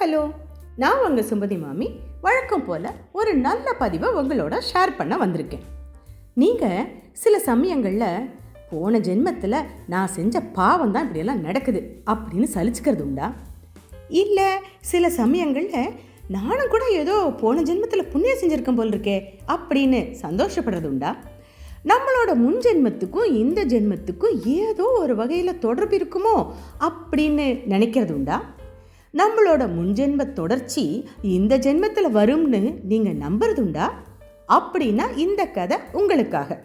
Hello நான் உங்கள் சுமதி மாமி. வழக்கம் போல் ஒரு நல்ல பதிவை உங்களோட ஷேர் பண்ண வந்திருக்கேன். நீங்கள் சில சமயங்களில் போன ஜென்மத்தில் நான் செஞ்ச பாவம் தான் இப்படியெல்லாம் நடக்குது அப்படின்னு சலிச்சுக்கிறது உண்டா? இல்லை சில சமயங்களில் நானும் கூட ஏதோ போன ஜென்மத்தில் புண்ணியம் செஞ்சுருக்கேன் போல் இருக்கே அப்படின்னு சந்தோஷப்படுறது உண்டா? நம்மளோட முன் ஜென்மத்துக்கும் இந்த ஜென்மத்துக்கும் ஏதோ ஒரு வகையில் தொடர்பு இருக்குமோ அப்படின்னு நினைக்கிறது உண்டா? நம்மளோட முன்ஜென்ம தொடர்ச்சி இந்த ஜென்மத்தில் வரும்னு நீங்கள் நம்புறதுண்டா? அப்படின்னா இந்த கதை உங்களுக்காக.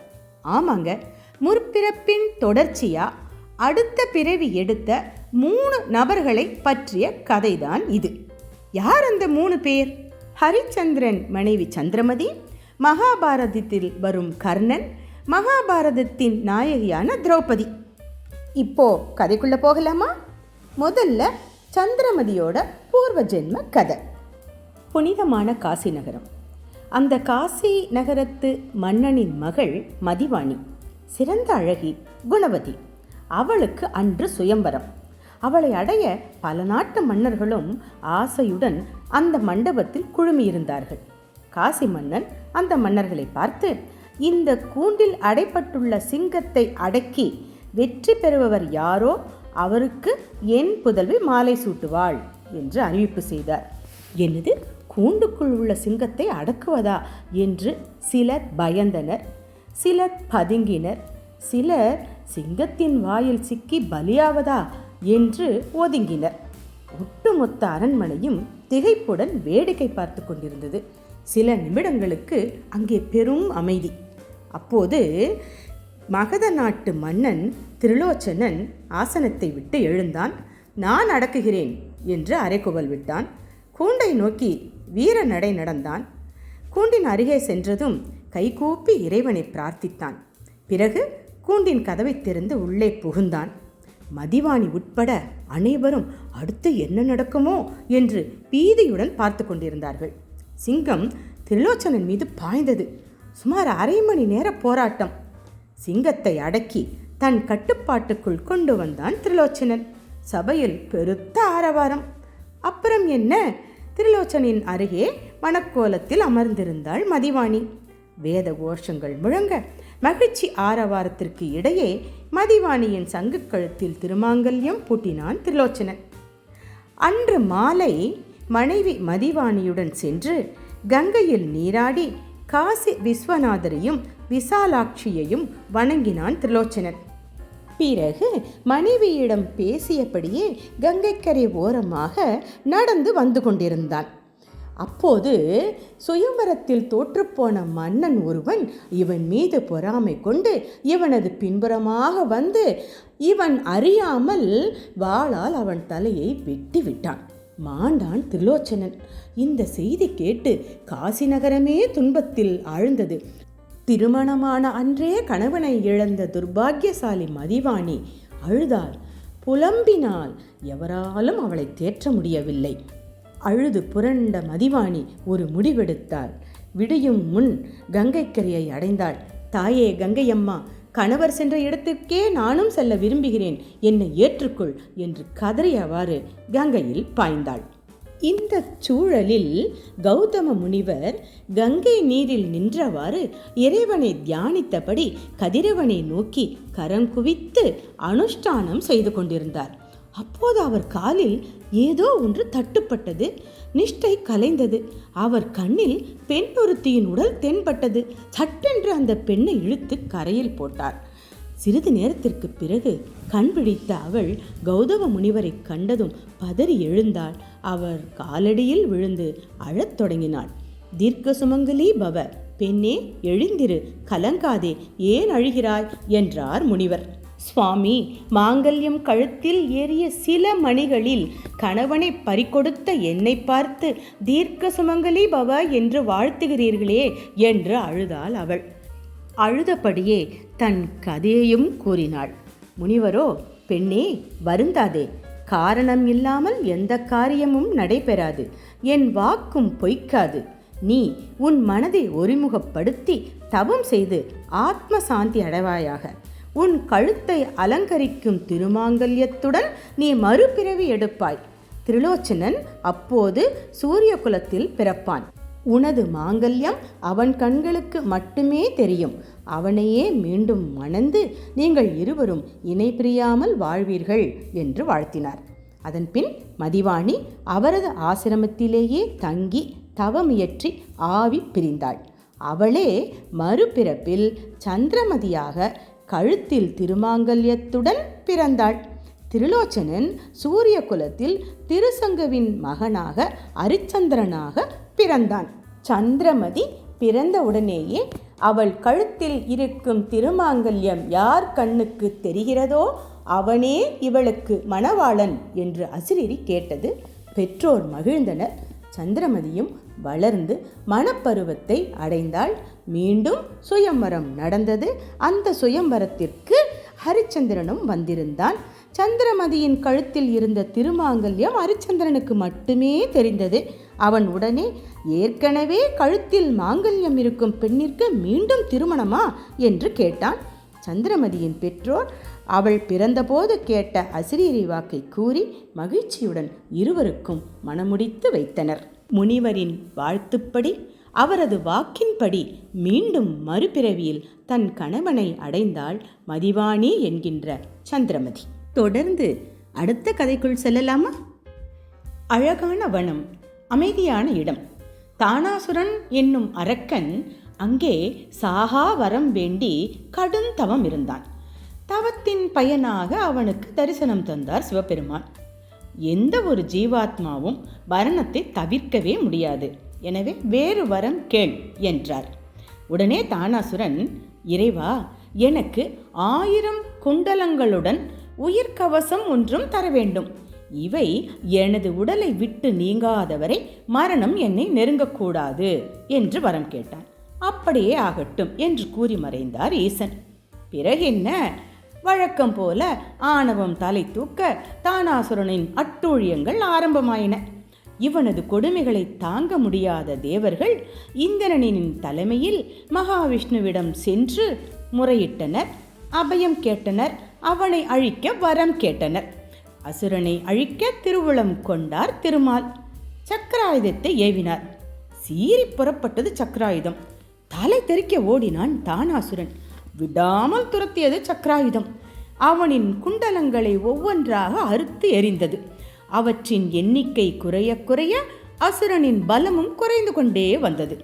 ஆமாங்க முற்பிறப்பின் தொடர்ச்சியாக அடுத்த பிறவி எடுத்த மூணு நபர்களை பற்றிய கதைதான் இது. யார் அந்த மூணு பேர்? ஹரிச்சந்திரன் மனைவி சந்திரமதி மகாபாரதத்தில் வரும் கர்ணன் மகாபாரதத்தின் நாயகியான திரௌபதி. இப்போ கதைக்குள்ள போகலாமா? முதல்ல சந்திரமதியோட பூர்வ ஜென்ம கதை. புனிதமான காசி நகரம். அந்த காசி நகரத்து மன்னனின் மகள் மதிவாணி சிறந்த அழகி குணவதி. அவளுக்கு அன்று சுயம்பரம். அவளை அடைய பல நாட்டு மன்னர்களும் ஆசையுடன் அந்த மண்டபத்தில் குழுமியிருந்தார்கள். காசி மன்னன் அந்த மன்னர்களை பார்த்து இந்த கூண்டில் அடைப்பட்டுள்ள சிங்கத்தை அடக்கி வெற்றி பெறுபவர் யாரோ? அவருக்கு என் புதல்வி மாலை சூட்டுவாள் என்று அறிவிப்பு செய்தார். என்னது? கூண்டுக்குள் உள்ள சிங்கத்தை அடக்குவதா? என்று சிலர் பயந்தனர். சிலர் பதுங்கினர். சிலர் சிங்கத்தின் வாயில் சிக்கி பலியாவதா? என்று ஒதுங்கினர். ஒட்டுமொத்த அரண்மனையும் திகைப்புடன் வேடிக்கை பார்த்து கொண்டிருந்தது. சில நிமிடங்களுக்கு அங்கே பெரும் அமைதி. அப்போது மகத நாட்டு மன்னன் திருலோச்சனன் ஆசனத்தை விட்டு எழுந்தான். நான் அடக்குகிறேன் என்று அரைக்குவல் விட்டான். கூண்டை நோக்கி வீர நடை நடந்தான். கூண்டின் அருகே சென்றதும் கைகூப்பி இறைவனை பிரார்த்தித்தான். பிறகு கூண்டின் கதவை திறந்து உள்ளே புகுந்தான். மதிவாணி உட்பட அனைவரும் அடுத்து என்ன நடக்குமோ என்று பீதியுடன் பார்த்து கொண்டிருந்தார்கள். சிங்கம் திருலோச்சனன் மீது பாய்ந்தது. சுமார் அரை மணி நேர போராட்டம். சிங்கத்தை அடக்கி தன் கட்டுப்பாட்டுக்குள் கொண்டு வந்தான் திருலோச்சனன். சபையில் பெருத்த ஆரவாரம். அப்புறம் என்ன? திருலோச்சனின் அருகே மணக்கோலத்தில் அமர்ந்திருந்தாள் மதிவாணி. வேத கோஷங்கள் முழங்க மகிழ்ச்சி ஆரவாரத்திற்கு இடையே மதிவாணியின் சங்கு கழுத்தில் திருமாங்கல்யம் பூட்டினான் திருலோச்சனன். அன்று மாலை மனைவி மதிவாணியுடன் சென்று கங்கையில் நீராடி காசி விஸ்வநாதரையும் விசாலாட்சியையும் வணங்கினான் திரிலோச்சனன் பிறகு மனைவியிடம் பேசியபடியே கங்கைக்கரை ஓரமாக நடந்து வந்து கொண்டிருந்தான். அப்போது சுயம்பரத்தில் தோற்றுப்போன மன்னன் ஒருவன் இவன் மீது பொறாமை கொண்டு இவனது பின்புறமாக வந்து இவன் அறியாமல் வாளால் அவன் தலையை வெட்டி விட்டான் மாண்டான் திருலோச்சனன் இந்த செய்தி கேட்டு காசி நகரமே துன்பத்தில் ஆழ்ந்தது. திருமணமான அன்றே கணவனை இழந்த துர்பாக்கியசாலி மதிவாணி அழுதாள். புலம்பினால் எவராலும் அவளை தேற்ற முடியவில்லை. அழுது புரண்ட மதிவாணி ஒரு முடிவெடுத்தாள். விடியும் முன் கங்கைக்கரையை அடைந்தாள். தாயே கங்கையம்மா கணவர் சென்ற இடத்திற்கே நானும் செல்ல விரும்புகிறேன். என்னை ஏற்றுக்கொள் என்று கதறியவாறு கங்கையில் பாய்ந்தாள். இந்த சூழலில் கௌதம முனிவர் கங்கை நீரில் நின்றவாறு இறைவனை தியானித்தபடி கதிரவனை நோக்கி கரம் குவித்து அனுஷ்டானம் செய்து கொண்டிருந்தார். அப்போது அவர் காலில் ஏதோ ஒன்று தட்டுப்பட்டது. நிஷ்டை கலைந்தது. அவர் கண்ணில் பெண் ஒருத்தியின் உடல் தென்பட்டது. சட்டென்று அந்த பெண்ணை இழுத்து கரையில் போட்டார். சிறிது நேரத்திற்கு பிறகு கண் பிடித்த அவள் கௌதம முனிவரை கண்டதும் பதறி எழுந்தாள். அவர் காலடியில் விழுந்து அழத் தொடங்கினாள். தீர்க்க சுமங்கலி பவ பெண்ணே எழுந்திரு கலங்காதே ஏன் அழுகிறாய்? என்றார் முனிவர். சுவாமி மாங்கல்யம் கழுத்தில் ஏறிய சில மணிகளில் கணவனை பறிகொடுத்த என்னை பார்த்து தீர்க்க சுமங்கலி பவா என்று வாழ்த்துகிறீர்களே என்று அழுதாள் அவள். அழுதபடியே தன் கதையையும் கூறினாள். முனிவரோ பெண்ணே வருந்தாதே. காரணம் இல்லாமல் எந்த காரியமும் நடைபெறாது. என் வாக்கும் பொய்க்காது. நீ உன் மனதை ஒருமுகப்படுத்தி தவம் செய்து ஆத்ம சாந்தி அடைவாயாக. உன் கழுத்தை அலங்கரிக்கும் திருமாங்கல்யத்துடன் நீ மறுபிறவி எடுப்பாய். திரிலோச்சனன் அப்போது சூரிய குலத்தில் பிறப்பான். உனது மாங்கல்யம் அவன் கண்களுக்கு மட்டுமே தெரியும். அவனையே மீண்டும் மணந்து நீங்கள் இருவரும் இணை பிரியாமல் வாழ்வீர்கள் என்று வாழ்த்தினார். அதன்பின் மதிவாணி அவரது ஆசிரமத்திலேயே தங்கி தவமியற்றி ஆவி பிரிந்தாள். அவளே மறுபிறப்பில் சந்திரமதியாக கழுத்தில் திருமாங்கல்யத்துடன் பிறந்தாள். திருலோச்சனன் சூரிய குலத்தில் திருசங்கவின் மகனாக அரிச்சந்திரனாக பிறந்தான். சந்திரமதி பிறந்தவுடனேயே அவள் கழுத்தில் இருக்கும் திருமாங்கல்யம் யார் கண்ணுக்கு தெரிகிறதோ அவனே இவளுக்கு மணவாளன் என்று அசிரிரி கேட்டது. பெற்றோர் மகிழ்ந்தனர். சந்திரமதியும் வளர்ந்து மணப்பருவத்தை அடைந்தாள். மீண்டும் சுயம்வரம் நடந்தது. அந்த சுயம்வரத்திற்கு ஹரிச்சந்திரனும் வந்திருந்தான். சந்திரமதியின் கழுத்தில் இருந்த திருமாங்கல்யம் ஹரிச்சந்திரனுக்கு மட்டுமே தெரிந்தது. அவன் உடனே ஏற்கனவே கழுத்தில் மாங்கல்யம் இருக்கும் பெண்ணிற்கு மீண்டும் திருமணமா? என்று கேட்டான். சந்திரமதியின் பெற்றோர் அவள் பிறந்தபோது கேட்ட அசிரீரி வாக்கை கூறி மகிழ்ச்சியுடன் இருவருக்கும் மணமுடித்து வைத்தனர். முனிவரின் வாழ்த்துப்படி அவரது வாக்கின்படி மீண்டும் மறுபிறவியில் தன் கணவனை அடைந்தாள் மதிவாணி என்கின்ற சந்திரமதி. தொடர்ந்து அடுத்த கதைக்குள் செல்லலாமா? அழகான வனம் அமைதியான இடம். தானாசுரன் என்னும் அரக்கன் அங்கே சாகா வரம் வேண்டி கடும் தவம் இருந்தான். தவத்தின் பயனாக அவனுக்கு தரிசனம் தந்தார் சிவபெருமான். எந்த ஒரு ஜீவாத்மாவும் மரணத்தை தவிர்க்கவே முடியாது. எனவே வேறு வரம் கேள் என்றார். உடனே தானாசுரன் இறைவா எனக்கு ஆயிரம் குண்டலங்களுடன் உயிர் கவசம் ஒன்றும் தர வேண்டும். இவை எனது உடலை விட்டு நீங்காதவரை மரணம் என்னை நெருங்கக்கூடாது என்று வரம் கேட்டான். அப்படியே ஆகட்டும் என்று கூறி மறைந்தார் ஈசன். பிறகு என்ன? வழக்கம் போல ஆணவம் தலை தூக்க தானாசுரனின் அட்டூழியங்கள் ஆரம்பமாயின. இவனது கொடுமைகளை தாங்க முடியாத தேவர்கள் இந்திரனின் தலைமையில் மகாவிஷ்ணுவிடம் சென்று முறையிட்டனர் அபயம் கேட்டனர் அவனை அழிக்க வரம் கேட்டனர். அசுரனை அழிக்க திருவுளம் கொண்டார் திருமால். சக்கராயுதத்தை ஏவினார். சீறி புறப்பட்டது சக்கராயுதம். தலை தெறிக்க ஓடினான் தானாசுரன். விடாமல் துரத்தியது சக்கராயுதம். அவனின் குண்டலங்களை ஒவ்வொன்றாக அறுத்து எரிந்தது அவற்றின் எண்ணிக்கை குறைய குறைய அசுரனின் பலமும் குறைந்து கொண்டே வந்தது.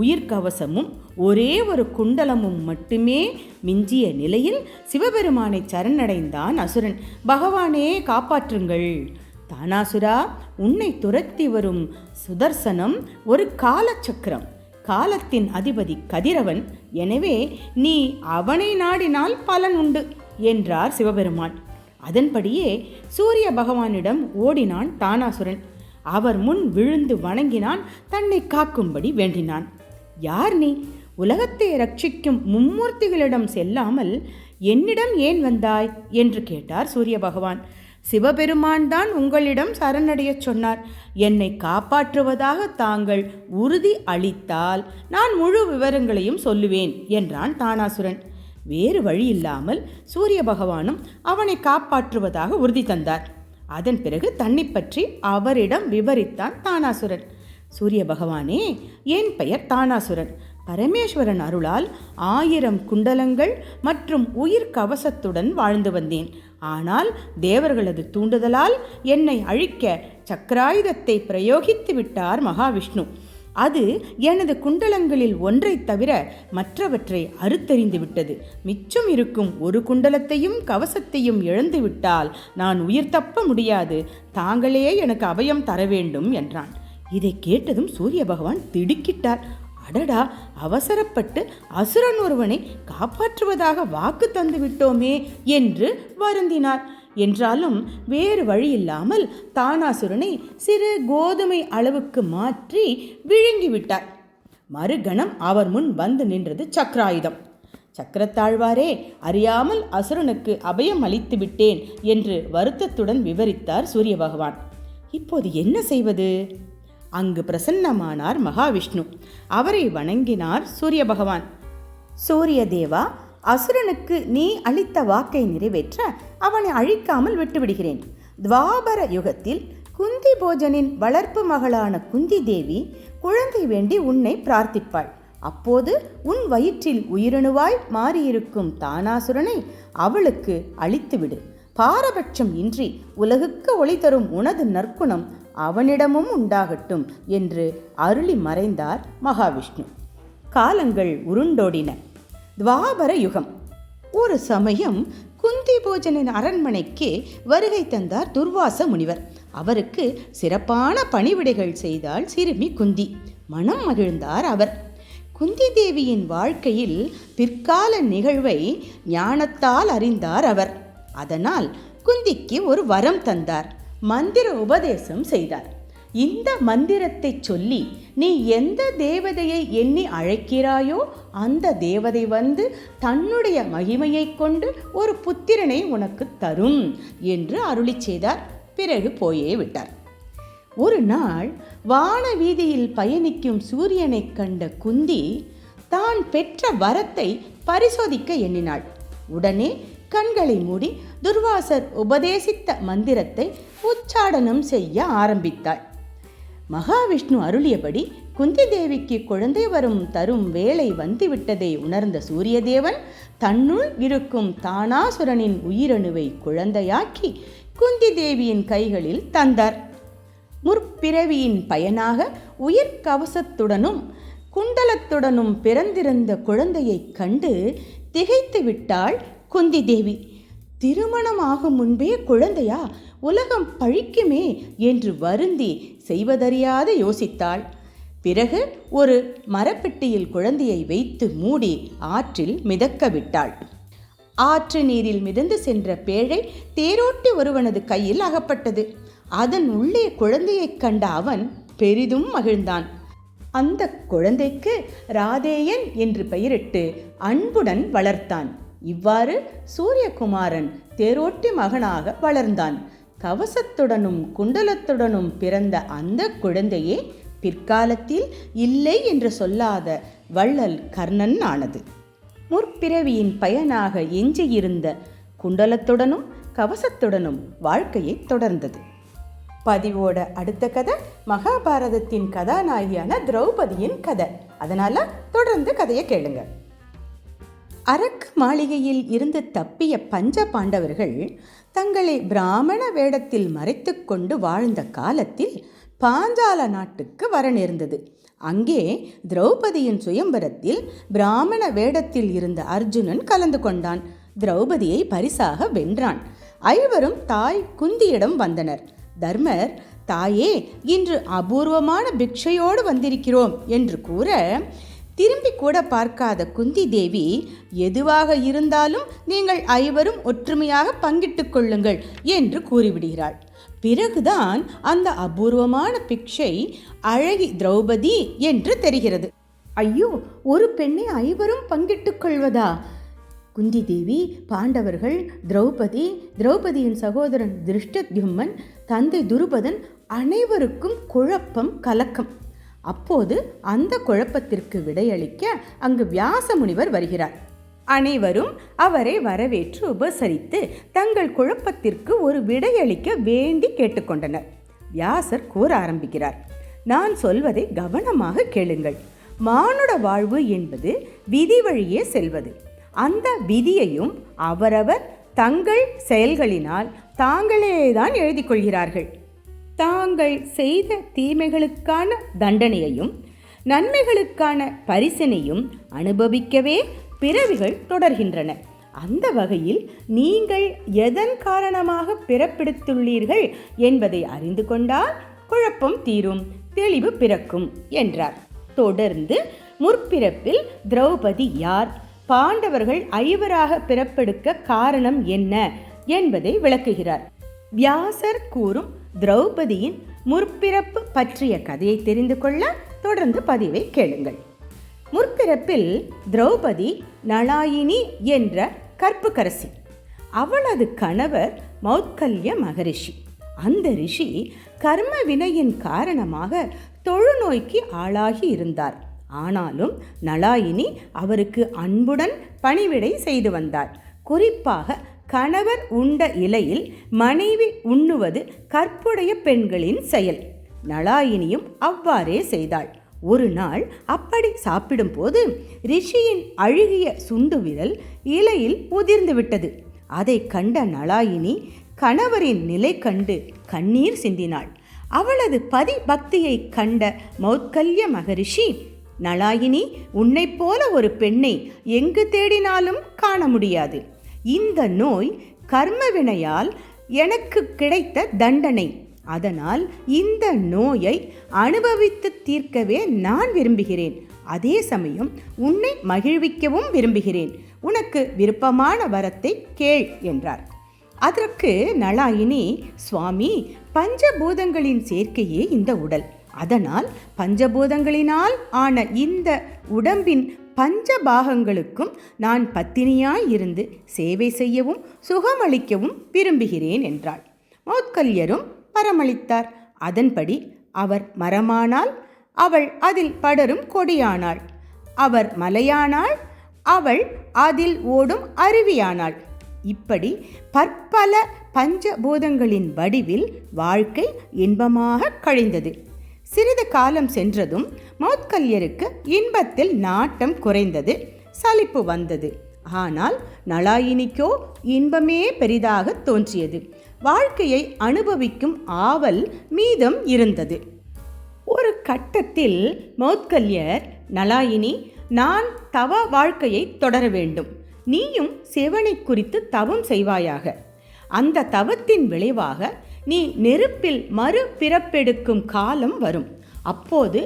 உயிர்க்கவசமும் ஒரே ஒரு குண்டலமும் மட்டுமே மிஞ்சிய நிலையில் சிவபெருமானை சரணடைந்தான் அசுரன். பகவானே காப்பாற்றுங்கள். தானாசுரா உன்னை துரத்தி வரும் சுதர்சனம் ஒரு காலச்சக்கரம். காலத்தின் அதிபதி கதிரவன் எனவே நீ அவனை நாடினால் பலன் உண்டு என்றார் சிவபெருமான். அதன்படியே சூரிய பகவானிடம் ஓடினான் தானாசுரன். அவர் முன் விழுந்து வணங்கினான் தன்னை காக்கும்படி வேண்டினான். யார் நீ? உலகத்தை ரட்சிக்கும் மும்மூர்த்திகளிடம் செல்லாமல் என்னிடம் ஏன் வந்தாய்? என்று கேட்டார் சூரிய பகவான். சிவபெருமான் தான் உங்களிடம் சரணடையச் சொன்னார். என்னை காப்பாற்றுவதாக தாங்கள் உறுதி அளித்தால் நான் முழு விவரங்களையும் சொல்லுவேன் என்றான் தானாசுரன். வேறு வழி இல்லாமல் சூரிய பகவானும் அவனை காப்பாற்றுவதாக உறுதி தந்தார். அதன் பிறகு தன்னை பற்றி அவரிடம் விவரித்தான் தானாசுரன். சூரிய பகவானே என் பெயர் தானாசுரன். பரமேஸ்வரன் அருளால் ஆயிரம் குண்டலங்கள் மற்றும் உயிர் கவசத்துடன் வாழ்ந்து வந்தேன். ஆனால் தேவர்களது தூண்டுதலால் என்னை அழிக்க சக்கராயுதத்தை பிரயோகித்து விட்டார் மகாவிஷ்ணு. அது எனது குண்டலங்களில் ஒன்றை தவிர மற்றவற்றை அறுத்தறிந்து விட்டது. மிச்சம் இருக்கும் ஒரு குண்டலத்தையும் கவசத்தையும் இழந்துவிட்டால் நான் உயிர் தப்ப முடியாது. தாங்களே எனக்கு அபயம் தர வேண்டும் என்றான். இதை கேட்டதும் சூரிய பகவான் திடுக்கிட்டார். அடடா அவசரப்பட்டு அசுரன் ஒருவனை காப்பாற்றுவதாக வாக்கு தந்து விட்டோமே என்று வருந்தினார். என்றாலும் வேறு வழியில்லாமல் தானாசுரனை சிறு கோதுமை அளவுக்கு மாற்றி விழுங்கிவிட்டார் மறுகணம் அவர் முன் வந்து நின்றது சக்கராயுதம். சக்கரத்தாழ்வாரே அறியாமல் அசுரனுக்கு அபயம் அளித்து விட்டேன் என்று வருத்தத்துடன் விவரித்தார் சூரிய பகவான் இப்போது என்ன செய்வது? அங்கு பிரசன்னமானார் மகாவிஷ்ணு. அவரை வணங்கினார் சூரிய பகவான் சூரிய தேவா அசுரனுக்கு நீ அளித்த வாக்கை நிறைவேற்ற அவனை அழிக்காமல் விட்டுவிடுகிறேன். துவாபர யுகத்தில் குந்தி போஜனின் வளர்ப்பு மகளான குந்தி தேவி குழந்தை வேண்டி உன்னை பிரார்த்திப்பாள். அப்போது உன் வயிற்றில் உயிரணுவாய் மாறியிருக்கும் தானாசுரனை அவளுக்கு அழித்துவிடு பாரபட்சம் இன்றி உலகுக்கு ஒளி தரும் உனது நற்குணம் அவனிடமும் உண்டாகட்டும் என்று அருளி மறைந்தார் மகாவிஷ்ணு. காலங்கள் உருண்டோடின. துவாபர யுகம். ஒரு சமயம் குந்தி போஜனின் அரண்மனைக்கு வருகை தந்தார் துர்வாச முனிவர். அவருக்கு சிறப்பான பணிவிடைகள் செய்தால் சிறுமி குந்தி. மனம் மகிழ்ந்தார் அவர். குந்தி தேவியின் வாழ்க்கையில் பிற்கால நிகழ்வை ஞானத்தால் அறிந்தார் அவர். அதனால் குந்திக்கு ஒரு வரம் தந்தார். மந்திர உபதேசம் செய்தார். இந்த மந்திரத்தை சொல்லி நீ எந்த தேவதையை எண்ணி அழைக்கிறாயோ அந்த தேவதை வந்து தன்னுடைய மகிமையைக் கொண்டு ஒரு புத்திரனை உனக்கு தரும் என்று அருளி செய்தார். பிறகு போயே விட்டார். ஒரு நாள் வான வீதியில் பயணிக்கும் சூரியனைக் கண்ட குந்தி தான் பெற்ற வரத்தை பரிசோதிக்க எண்ணினாள். உடனே கண்களை மூடி துர்வாசர் உபதேசித்த மந்திரத்தை உச்சாடனம் செய்ய ஆரம்பித்தாள். மகாவிஷ்ணு அருளியபடி குந்தி தேவிக்கு குழந்தை வரும் தரும் வேலை வந்துவிட்டதை உணர்ந்த சூரியதேவன் தன்னுள் இருக்கும் தானாசுரனின் உயிரணுவை குழந்தையாக்கி குந்தி தேவியின் கைகளில் தந்தார். முற்பிறவியின் பயனாக உயிர் கவசத்துடனும் குண்டலத்துடனும் பிறந்திருந்த குழந்தையைக் கண்டு திகைத்து விட்டாள் குந்தி தேவி திருமணமாகும் முன்பே குழந்தையா உலகம் பழிக்குமே என்று வருந்தி செய்வதறியாது யோசித்தாள். பிறகு ஒரு மரப்பெட்டியில் குழந்தையை வைத்து மூடி ஆற்றில் மிதக்க விட்டாள். ஆற்று நீரில் மிதந்து சென்ற பேழை தேரோட்டி ஒருவனது கையில் அகப்பட்டது. அதன் உள்ளே குழந்தையைக் கண்ட அவன் பெரிதும் மகிழ்ந்தான். அந்த குழந்தைக்கு ராதேயன் என்று பெயரிட்டு அன்புடன் வளர்த்தான். இவ்வாறு சூரியகுமாரன் தேரோட்டி மகனாக வளர்ந்தான். கவசத்துடனும் குண்டலத்துடனும் பிறந்த அந்த குழந்தையே பிற்காலத்தில் இல்லை என்று சொல்லாத வள்ளல் கர்ணன் ஆனது முற்பிறவியின் பயனாக எஞ்சியிருந்த குண்டலத்துடனும் கவசத்துடனும் வாழ்க்கையை தொடர்ந்தது. பதிவோட அடுத்த கதை மகாபாரதத்தின் கதாநாயகியான திரௌபதியின் கதை. அதனால தொடர்ந்து கதையை கேளுங்கள் அரக்கு மாளிகையில் இருந்து தப்பிய பஞ்ச பாண்டவர்கள் தங்களை பிராமண வேடத்தில் மறைத்துக்கொண்டு வாழ்ந்த காலத்தில் பாஞ்சால நாட்டுக்கு வர நேர்ந்தது. அங்கே திரௌபதியின் சுயம்பரத்தில் பிராமண வேடத்தில் இருந்த அர்ஜுனன் கலந்து கொண்டான். திரௌபதியை பரிசாக வென்றான். ஐவரும் தாய் குந்தியிடம் வந்தனர். தர்மர் தாயே இன்று அபூர்வமான பிக்ஷையோடு வந்திருக்கிறோம் என்று கூற திரும்பி கூட பார்க்காத குந்தி தேவி எதுவாக இருந்தாலும் நீங்கள் ஐவரும் ஒற்றுமையாக பங்கிட்டுக் கொள்ளுங்கள் என்று கூறிவிடுகிறாள். பிறகுதான் அந்த அபூர்வமான பிக்ஷை அழகி திரௌபதி என்று தெரிகிறது. ஐயோ ஒரு பெண்ணை ஐவரும் பங்கிட்டுக் கொள்வதா? குந்தி தேவி பாண்டவர்கள் திரௌபதி திரௌபதியின் சகோதரன் திருஷ்டத்யும்மன் தந்தை துருபதன் அனைவருக்கும் குழப்பம் கலக்கம். அப்போது அந்த குழப்பத்திற்கு விடையளிக்க அங்கு வியாச முனிவர் வருகிறார். அனைவரும் அவரை வரவேற்று உபசரித்து தங்கள் குழப்பத்திற்கு ஒரு விடையளிக்க வேண்டி கேட்டுக்கொண்டனர். வியாசர் கூற ஆரம்பிக்கிறார். நான் சொல்வதை கவனமாக கேளுங்கள். மானுட வாழ்வு என்பது விதி வழியே செல்வது. அந்த விதியையும் அவரவர் தங்கள் செயல்களினால் தாங்களே தான் எழுதி கொள்கிறார்கள். தாங்கள் செய்த தீமைகளுக்கான தண்டனையையும் நன்மைகளுக்கான பரிசனையும் அனுபவிக்கவே பிறவிகள் தொடர்கின்றன. அந்த வகையில் நீங்கள் எதன் காரணமாக பிறப்பெடுத்துள்ளீர்கள் என்பதை அறிந்து கொண்டால் குழப்பம் தீரும் தெளிவு பிறக்கும் என்றார். தொடர்ந்து முற்பிறப்பில் திரௌபதி யார்? பாண்டவர்கள் ஐவராக பிறப்பெடுக்க காரணம் என்ன என்பதை விளக்குகிறார். வியாசர் கூறும் திரௌபதியின் முற்பிறப்பு பற்றிய கதையை தெரிந்து கொள்ள தொடர்ந்து பதிவை கேளுங்கள். முற்பிறப்பில் திரௌபதி நளாயினி என்ற கற்புக்கரசி. அவளது கணவர் மௌத்கல்ய மகரிஷி. அந்த ரிஷி கர்ம வினையின் காரணமாக தொழுநோய்க்கு ஆளாகி இருந்தார். ஆனாலும் நலாயினி அவருக்கு அன்புடன் பணிவிடை செய்து வந்தார். குறிப்பாக கணவர் உண்ட இலையில் மனைவி உண்ணுவது கற்புடைய பெண்களின் செயல். நளாயினியும் அவ்வாறே செய்தாள். ஒரு நாள் அப்படி சாப்பிடும்போது ரிஷியின் அழுகிய சுண்டு விரல் இலையில் உதிர்ந்து விட்டது. அதை கண்ட நளாயினி கணவரின் நிலை கண்டு கண்ணீர் சிந்தினாள். அவளது பதி பக்தியை கண்ட மௌத்கல்ய மகரிஷி நளாயினி உன்னைப் போல ஒரு பெண்ணை எங்கு தேடினாலும் காண முடியாது. இந்த நோய் கர்மவினையால் எனக்கு கிடைத்த தண்டனை. அதனால் இந்த நோயை அனுபவித்து தீர்க்கவே நான் விரும்புகிறேன். அதே சமயம் உன்னை மகிழ்விக்கவும் விரும்புகிறேன். உனக்கு விருப்பமான வரத்தை கேள் என்றார். அதற்கு நளாயினி சுவாமி பஞ்சபூதங்களின் சேர்க்கையே இந்த உடல். அதனால் பஞ்சபூதங்களினால் ஆன இந்த உடம்பின் பஞ்ச பாகங்களுக்கும் நான் பத்தினியாய் இருந்து சேவை செய்யவும் சுகமளிக்கவும் விரும்புகிறேன் என்றாள். மௌத்கல்யரும் வரமளித்தார் அதன்படி அவர் மரமானாள் அவள் அதில் படரும் கொடியானாள். அவர் மலையானாள் அவள் அதில் ஓடும் அருவியானாள். இப்படி பற்பல பஞ்சபூதங்களின் வடிவில் வாழ்க்கை இன்பமாக கழிந்தது. சிறிது காலம் சென்றதும் மௌத்கல்யருக்கு இன்பத்தில் நாட்டம் குறைந்தது சலிப்பு வந்தது. ஆனால் நலாயினிக்கோ இன்பமே பெரிதாக தோன்றியது. வாழ்க்கையை அனுபவிக்கும் ஆவல் மீதம் இருந்தது. ஒரு கட்டத்தில் மௌத்கல்யர் நலாயினி நான் தவ வாழ்க்கையை தொடர வேண்டும். நீயும் சிவனை குறித்து தவம் செய்வாயாக. அந்த தவத்தின் விளைவாக நீ நெருப்பில் மறு பிறப்பெடுக்கும் காலம் வரும். அப்போது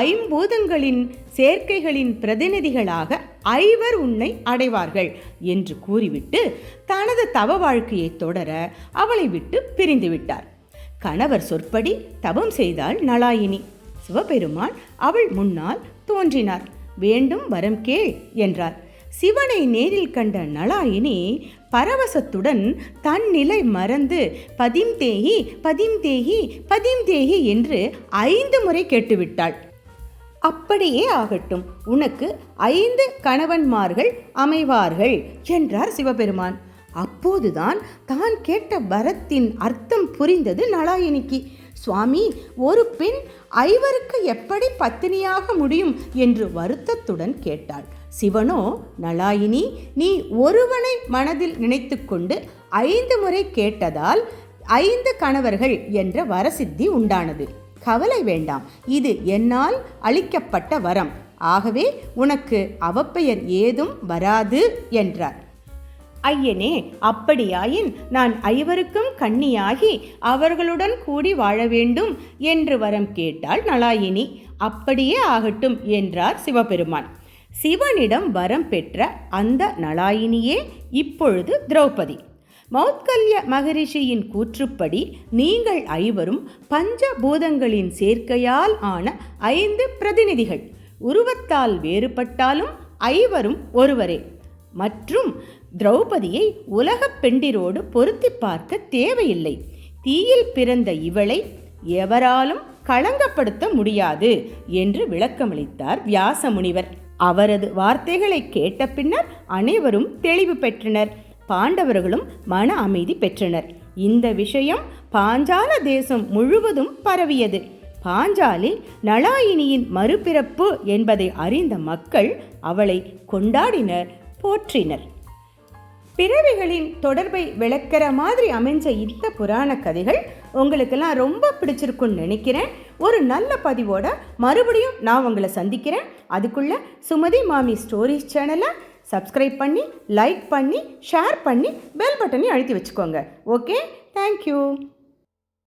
ஐம்பூதங்களின் சேர்க்கைகளின் பிரதிநிதிகளாக ஐவர் உன்னை அடைவார்கள் என்று கூறிவிட்டு தனது தவ வாழ்க்கையை தொடர அவளை விட்டு பிரிந்துவிட்டார் கணவர் சொற்படி தவம் செய்தாள் நலாயினி. சிவபெருமான் அவள் முன்னால் தோன்றினார். வேண்டும் வரம் கேள் என்றார். சிவனை நேரில் கண்ட நலாயினி பரவசத்துடன் தன் நிலை மறந்து பதிம் தேகி பதிம் தேகி பதிம் தேகி என்று ஐந்து முறை கேட்டுவிட்டாள். அப்படியே ஆகட்டும் உனக்கு ஐந்து கணவன்மார்கள் அமைவார்கள் என்றார் சிவபெருமான். அப்போதுதான் தான் கேட்ட வரத்தின் அர்த்தம் புரிந்தது நலாயினிக்கு சுவாமி ஒரு பெண் ஐவருக்கு எப்படி பத்தினியாக முடியும் என்று வருத்தத்துடன் கேட்டாள். சிவனோ நலாயினி நீ ஒருவனை மனதில் நினைத்துக்கொண்டு ஐந்து முறை கேட்டதால் ஐந்து கணவர்கள் என்ற வரசித்தி உண்டானது. கவலை வேண்டாம் இது என்னால் அளிக்கப்பட்ட வரம். ஆகவே உனக்கு அவப்பெயர் ஏதும் வராது என்றார். ஐயனே அப்படியாயின் நான் ஐவருக்கும் கண்ணியாகி அவர்களுடன் கூடி வாழ வேண்டும் என்று வரம் கேட்டாள் நலாயினி. அப்படியே ஆகட்டும் என்றார் சிவபெருமான். சிவனிடம் வரம் பெற்ற அந்த நலாயினியே இப்பொழுது திரௌபதி. மௌத்கல்ய மகரிஷியின் கூற்றுப்படி நீங்கள் ஐவரும் பஞ்சபூதங்களின் சேர்க்கையால் ஆன ஐந்து பிரதிநிதிகள். உருவத்தால் வேறுபட்டாலும் ஐவரும் ஒருவரே. மற்றும் திரௌபதியை உலகப் பெண்டிரோடு பொருத்தி பார்க்க தேவையில்லை. தீயில் பிறந்த இவளை எவராலும் களங்கப்படுத்த முடியாது என்று விளக்கமளித்தார் வியாச முனிவர் அவரது வார்த்தைகளை கேட்ட பின்னர் அனைவரும் தெளிவு பெற்றனர். பாண்டவர்களும் மன அமைதி பெற்றனர். இந்த விஷயம் பாஞ்சால தேசம் முழுவதும் பரவியது. பாஞ்சாலி நலாயினியின் மறுபிறப்பு என்பதை அறிந்த மக்கள் அவளை கொண்டாடினர் போற்றினர். பிறவிகளின் தொடர்பை விளக்கிற மாதிரி அமைஞ்ச இந்த புராண கதைகள் உங்களுக்கெல்லாம் ரொம்ப பிடிச்சிருக்குன்னு நினைக்கிறேன். ஒரு நல்ல பதிவோட மறுபடியும் நான் உங்களை சந்திக்கிறேன். அதுக்குள்ள சுமதி மாமி ஸ்டோரிஸ் சேனலை சப்ஸ்கிரைப் பண்ணி லைக் பண்ணி ஷேர் பண்ணி பெல் பட்டனையும் அழுத்தி வச்சுக்கோங்க. ஓகே? Thank you.